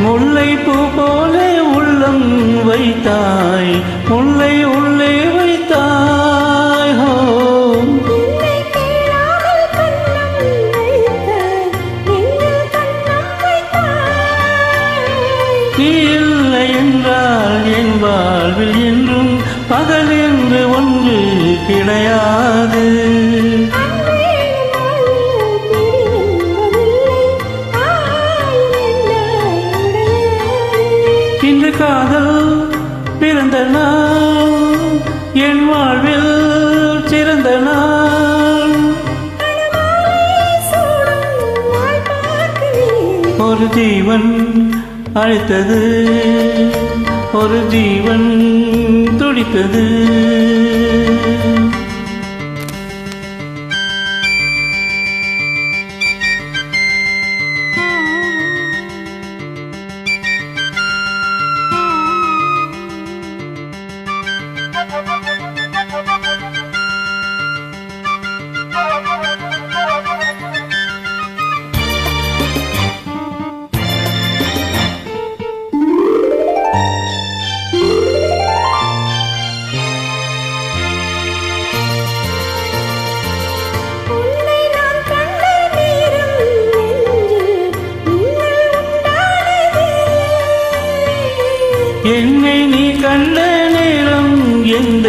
முல்லை பூ போல உள்ளம் வைத்தாய் முல்லை உள்ளே வைத்தாய் ஹோ. இல்லை என்றால் என் வாழ்வில் என்றும் பகல் என்று இன்று காதல் பிறந்த நாள். என் வாழ்வில் சிறந்த நாள். ஒரு ஜீவன் அழைத்தது. ஒரு ஜீவன் துடித்தது. என்னை நீ கண்ட நேரம் எந்த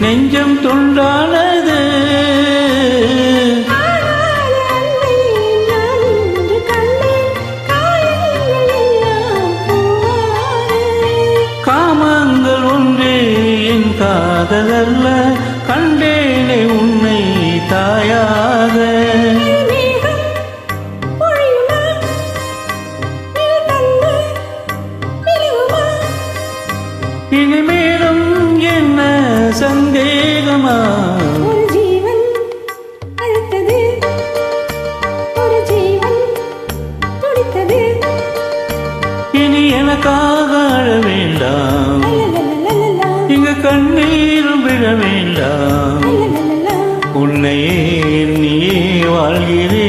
நெஞ்சம் துண்டானது? காமங்கள் ஒன்றே என் காதலல்ல கண்டேனே உன்னை தாயா. இனிமேலும் என்ன சந்தேகமா ஒரு ஜீவன் அழைத்தது ஒரு ஜீவன் துடித்தது இனி எனக்காக அழ வேண்டாம் லலலலலலா, இங்கு கண்ணீரும் விழ வேண்டாம் லலலலலா, உன்னையே எண்ணியே வாழ்கிறேன்